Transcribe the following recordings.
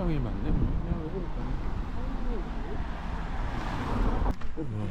식당이 많네. 보니까. 우와.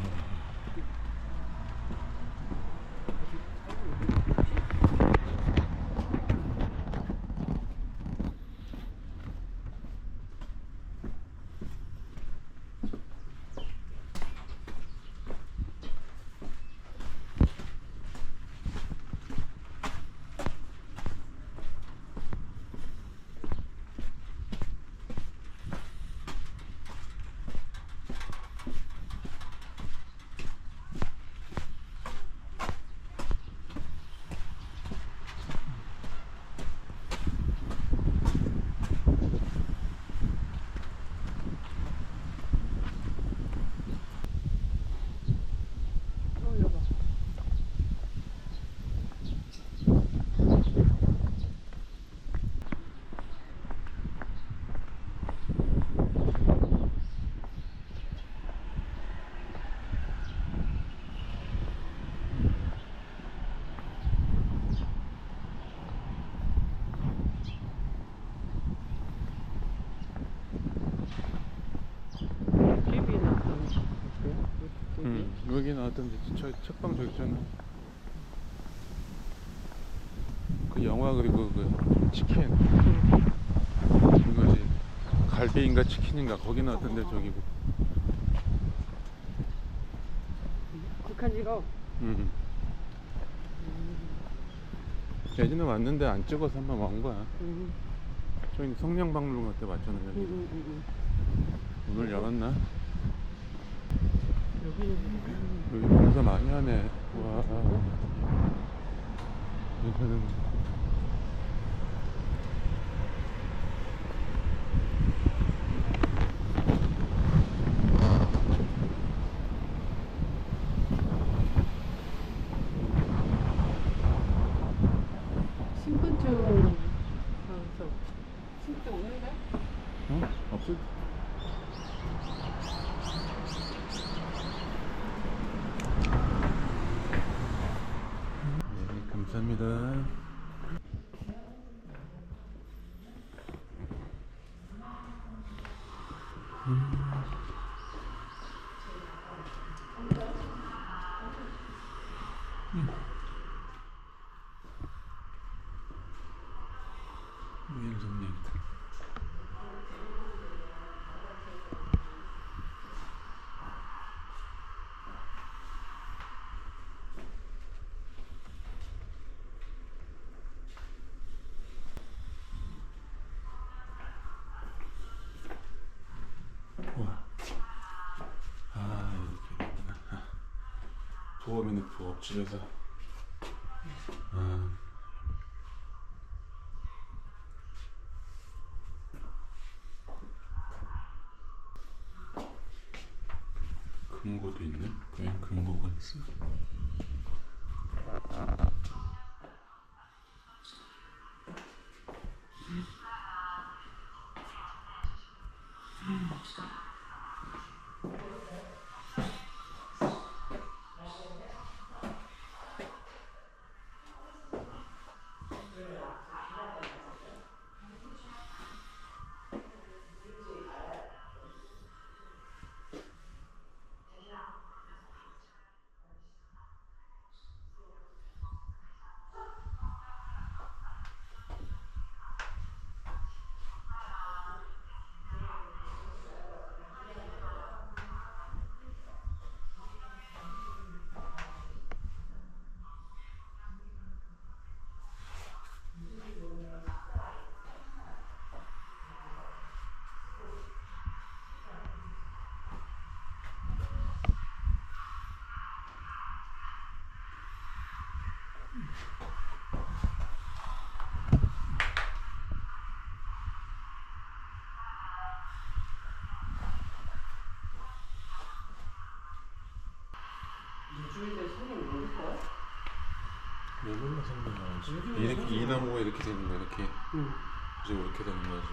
어, 여봐. TV 나왔던 거. 응. 여기 나왔던데 저 책방 저기 있잖아. 그 영화 그리고 그 치킨 이거지 갈비인가 치킨인가 거기 나왔던데 저기. 북한 직업. 응. 예전에 왔는데 안 찍어서 한 번 온 거야. 응, 저기 성냥박물관 그때 왔잖아. 응, 여기. 응, 응, 오늘 열었나? 여기 공사 많이 하네. 와. 여기는 Mm-hmm. 부업이네, 부업. 집에서. 아. 금고도 있네? 왜 금고가 있어? 이렇게 이 나무가 이렇게 되는 거야 이렇게 응. 이제 이렇게 되는 거지.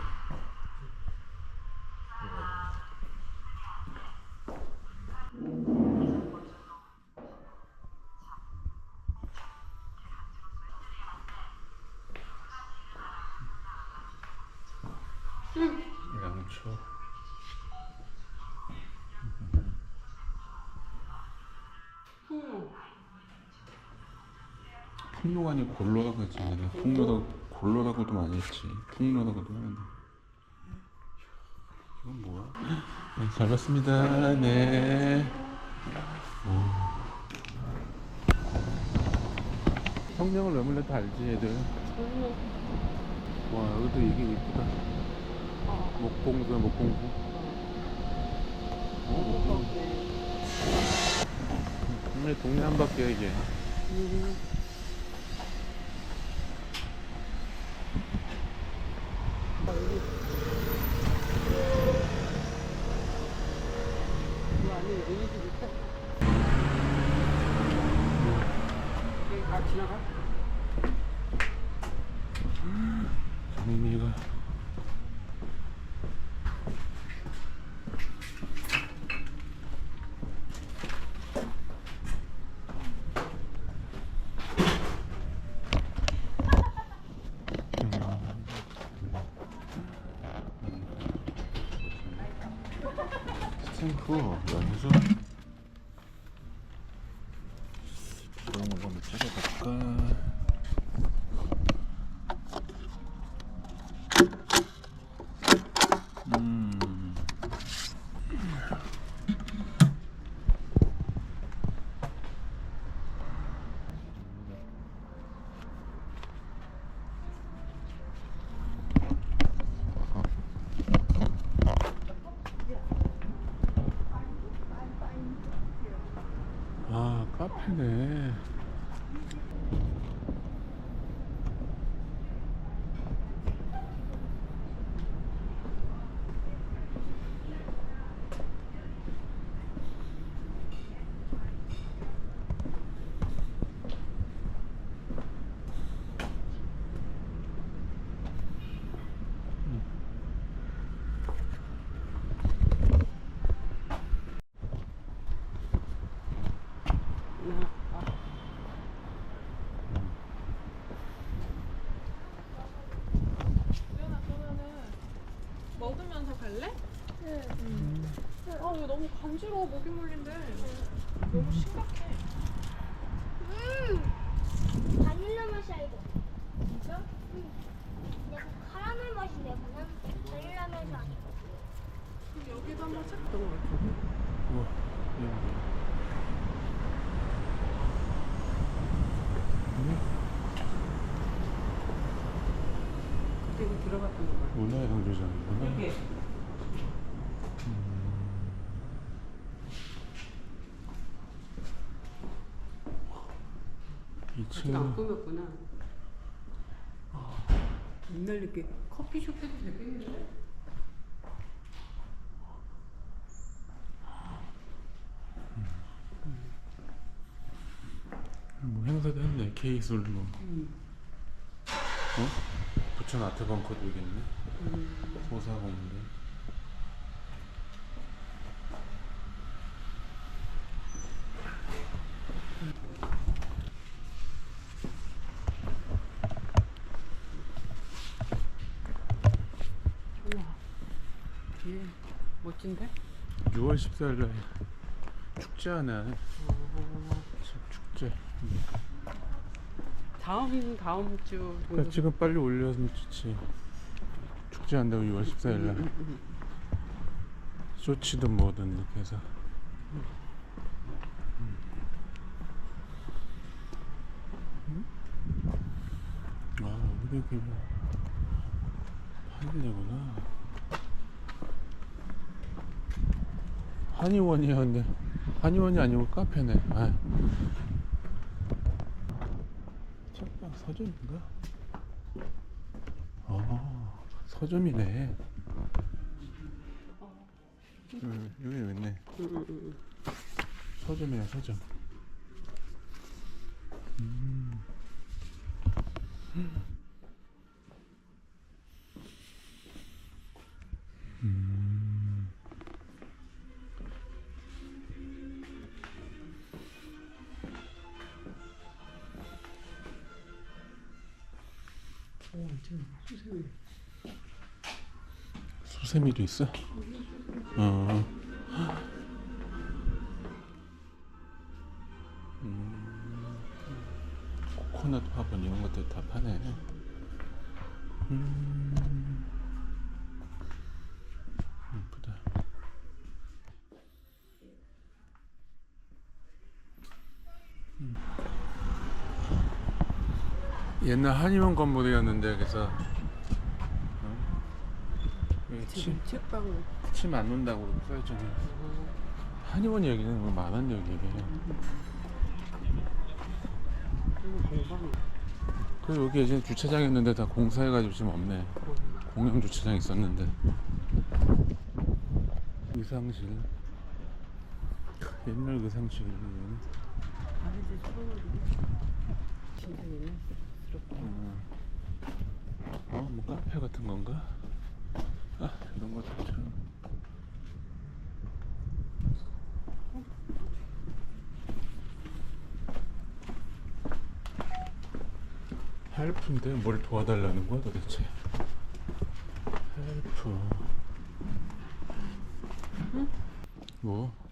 풍로가 아니 골로라고 했지 내가 풍로라고 골로라고도 많이 했지. 풍로라고도 하는데 이건 뭐야? 네, 잘 봤습니다. 네. 오. 성명을 왜몰래 다 알지 애들? 와 여기도 이게 이쁘다. 어. 목공수야 목공수 목공수 어. 동네 동네 한 바퀴야. 여기 가 지나가? 스탬프 연수 이런 거 한번 찍어볼까 음. 아카페네 나, 아, 수연아 그러면은 먹으면서 갈래? 네. 아 이거 너무 간지러워 목이 물린데 너무 심각해. 음, 바닐라 맛이야 이거. 진짜? 약간 카라멜 맛인데 그냥 바닐라 맛이 아니고. 그럼 여기도 한번 책. 어떤 거 같은데? 우와 이거 뭐야 그때 그 들어갔던 거 같아. 문화의 강조장이구나 여기. 아직 안 2층 꾸몄구나. 아, 옛날 이렇게 커피숍 해도 되겠는데? 뭐 행사도 했네 케이술 뭐 음. 어? 부천 아트벙커도 있겠네 음. 소사공인데 우와. 뒤에 멋진데? 6월 14일 날 축제 하네 어, 축제. 다음 다음 주 그러니까 정도. 지금 빨리 올려면 좋지. 축제 한다고 6월 14일 날. 음, 음, 쇼츠든 뭐든 이렇게 해서. 아 우리 여기 뭐 한일내구나 한의원이야 근데 한의원이 아니고 카페네 아. 책방 서점인가? 아 서점이네 응, 여기 있네. 음, 음, 음. 서점이야, 서점. 음. 음. 수세미. 수세미도 있어? 어. 음. 코코넛 화분 이런 것들 다 파네. 음. 예쁘다. 음. 옛날 한의원 건물이었는데 그래서 어? 여기 침, 지금 책방 침안 논다고 써있잖아. 한의원 여기는 뭐 만원역이에요. 공방 그 여기 예전에 주차장 있는데 다 공사해가지고 지금 없네. 공영 주차장 있었는데. 의상실. 옛날 의상실이네. 수건을 진짜 옛날 스럽다. 어, 어, 뭐 카페 같은 건가? 아, 이런 거 좋죠. 헬프인데 뭘 도와달라는 거야 도대체? 헬프. 뭐?